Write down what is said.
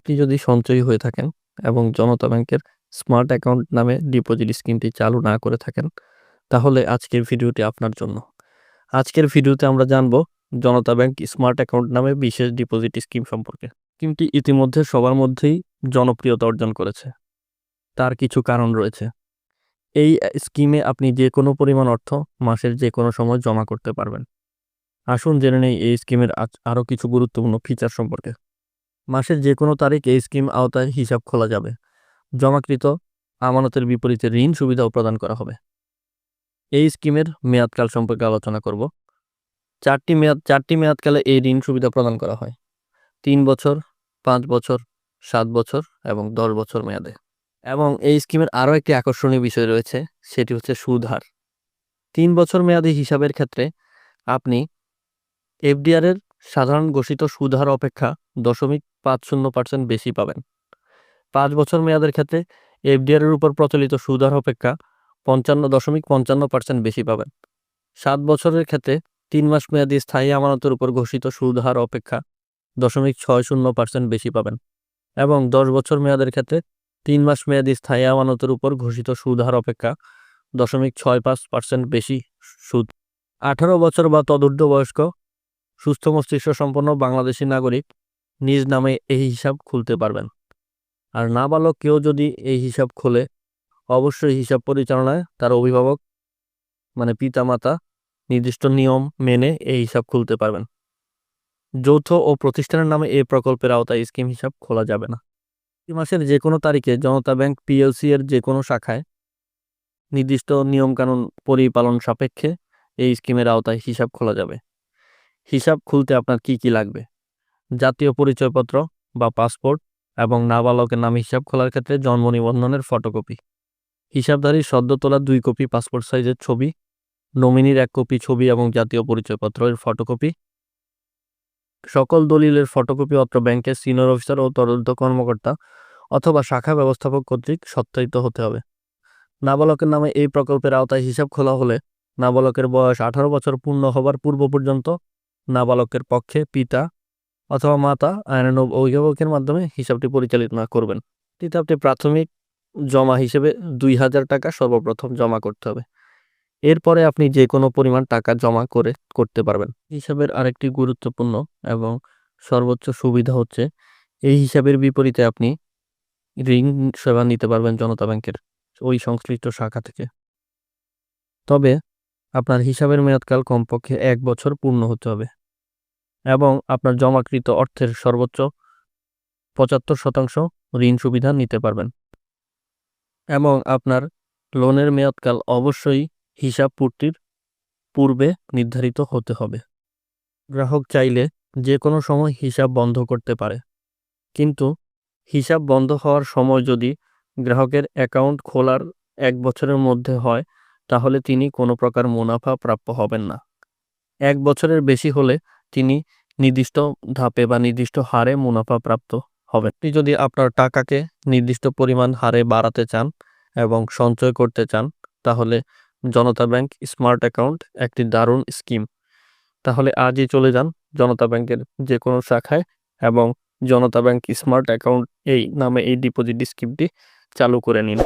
আপনি যদি সঞ্চয়ী হয়ে থাকেন এবং জনতা ব্যাংকের স্মার্ট অ্যাকাউন্ট নামে ডিপোজিট স্কিমটি চালু না করে থাকেন, তাহলে আজকের ভিডিওটি আপনার জন্য। আজকের ভিডিওতে আমরা জানব জনতা ব্যাংক স্মার্ট অ্যাকাউন্ট নামে বিশেষ ডিপোজিট স্কিম সম্পর্কে। স্কিমটি ইতিমধ্যে সবার মধ্যেই জনপ্রিয়তা অর্জন করেছে। তার কিছু কারণ রয়েছে। এই স্কিমে আপনি যে কোনো পরিমাণ অর্থ মাসের যে কোনো সময় জমা করতে পারবেন। আসুন জেনে নেই এই স্কিমের আরও কিছু গুরুত্বপূর্ণ ফিচার সম্পর্কে। মাসের যে কোনো তারিখ এই স্কিম আওতায় হিসাব খোলা যাবে। জমাকৃত আমানতের বিপরীতে ঋণ সুবিধাও প্রদান করা হবে। এই স্কিমের মেয়াদকাল সম্পর্কে আলোচনা করব। চারটি মেয়াদ, চারটি মেয়াদকালে এই ঋণ সুবিধা প্রদান করা হয়। তিন বছর, পাঁচ বছর, সাত বছর এবং দশ বছর মেয়াদে। এবং এই স্কিমের আরও একটি আকর্ষণীয় বিষয় রয়েছে, সেটি হচ্ছে সুদ হার। তিন বছর মেয়াদি হিসাবের ক্ষেত্রে আপনি এফডিআরের সাধারণ ঘোষিত সুদ হার অপেক্ষা দশমিক পাঁচ শূন্য পার্সেন্ট বেশি পাবেন। পাঁচ বছর মেয়াদের ক্ষেত্রে এফডিআরের উপর প্রচলিত সুদ হার অপেক্ষা পঞ্চান্ন দশমিক পঞ্চান্ন পার্সেন্ট বেশি পাবেন। সাত বছরের ক্ষেত্রে তিন মাস মেয়াদি স্থায়ী আমানতের উপর ঘোষিত সুদ হার অপেক্ষা দশমিক ছয় শূন্য পার্সেন্ট বেশি পাবেন এবং দশ বছর মেয়াদের ক্ষেত্রে তিন মাস মেয়াদি স্থায়ী আমানতের উপর ঘোষিত সুদ হার অপেক্ষা দশমিক ছয় পাঁচ পার্সেন্ট বেশি সুদ। আঠারো বছর বা তদূর্ধ্ব বয়স্ক সুস্থ মস্তিষ্ক সম্পন্ন বাংলাদেশি নাগরিক নিজ নামে এই হিসাব খুলতে পারবেন। আর নাবালক কেউ যদি এই হিসাব খোলে, অবশ্যই হিসাব পরিচালনায় তার অভিভাবক মানে পিতামাতা, নির্দিষ্ট নিয়ম মেনে এই হিসাব খুলতে পারবেন। যৌথ ও প্রতিষ্ঠানের নামে এই প্রকল্পের আওতায় স্কিম হিসাব খোলা যাবে না। এই মাসের যে কোনো তারিখে জনতা ব্যাংক পিএলসি এর যে কোনো শাখায় নির্দিষ্ট নিয়মকানুন পরিপালন সাপেক্ষে এই স্কিমের আওতায় হিসাব খোলা যাবে। হিসাব খুলতে আপনার কি কি লাগবে? জাতীয় পরিচয়পত্র বা পাসপোর্ট এবং নাবালকের নাম হিসাব খোলার ক্ষেত্রে জন্ম নিবন্ধনের ফটোকপি। হিসাবধারীর সদ্য তোলা দুই কপি পাসপোর্ট সাইজের ছবি, নমিনির এক কপি ছবি এবং জাতীয় পরিচয়পত্রের ফটোকপি। সকল দলিলের ফটোকপি অত্র ব্যাংকের সিনিয়র অফিসার ও তদন্ত কর্মকর্তা অথবা শাখা ব্যবস্থাপক কর্তৃক সত্যায়িত হতে হবে। নাবালকের নামে এই প্রকল্পের আওতায় হিসাব খোলা হলে নাবালকের বয়স আঠারো বছর পূর্ণ হবার পূর্ব পর্যন্ত নাবালকের পক্ষে পিতা অথবা মাতা আইনানুগ অভিভাবকের মাধ্যমে হিসাবটি পরিচালিত না করবেন। এটিতে আপনি প্রাথমিক জমা হিসেবে দুই হাজার টাকা সর্বপ্রথম জমা করতে হবে। এরপরে আপনি যে কোনো পরিমাণ টাকা জমা করে, করতে পারবেন। হিসাবের আরেকটি গুরুত্বপূর্ণ এবং সর্বোচ্চ সুবিধা হচ্ছে, এই হিসাবের বিপরীতে আপনি ঋণ সেবা নিতে পারবেন জনতা ব্যাংকের ওই সংশ্লিষ্ট শাখা থেকে। তবে আপনার হিসাবের মেয়াদকাল কমপক্ষে এক বছর পূর্ণ হতে হবে এবং আপনার জমাকৃত অর্থের সর্বোচ্চ পঁচাত্তর শতাংশ ঋণ সুবিধা নিতে পারবেন। এবং আপনার লোনের মেয়াদকাল অবশ্যই হিসাব পূর্তির পূর্বে নির্ধারিত হতে হবে। গ্রাহক চাইলে যে কোনো সময় হিসাব বন্ধ করতে পারে। কিন্তু হিসাব বন্ধ হওয়ার সময় যদি গ্রাহকের অ্যাকাউন্ট খোলার এক বছরের মধ্যে হয় তাহলে তিনি কোনো প্রকার মুনাফা প্রাপ্য হবেন না। এক বছরের বেশি হলে তিনি নির্দিষ্ট ধাপে বা নির্দিষ্ট হারে মুনাফা প্রাপ্ত হবেন। আপনি যদি আপনার টাকাকে নির্দিষ্ট পরিমাণ হারে বাড়াতে চান এবং সঞ্চয় করতে চান, তাহলে জনতা ব্যাংক স্মার্ট অ্যাকাউন্ট একটি দারুণ স্কিম। তাহলে আজই চলে যান জনতা ব্যাংকের যে কোনো শাখায় এবং জনতা ব্যাংক স্মার্ট অ্যাকাউন্ট এই নামে এই ডিপোজিট স্কিমটি চালু করে নিন।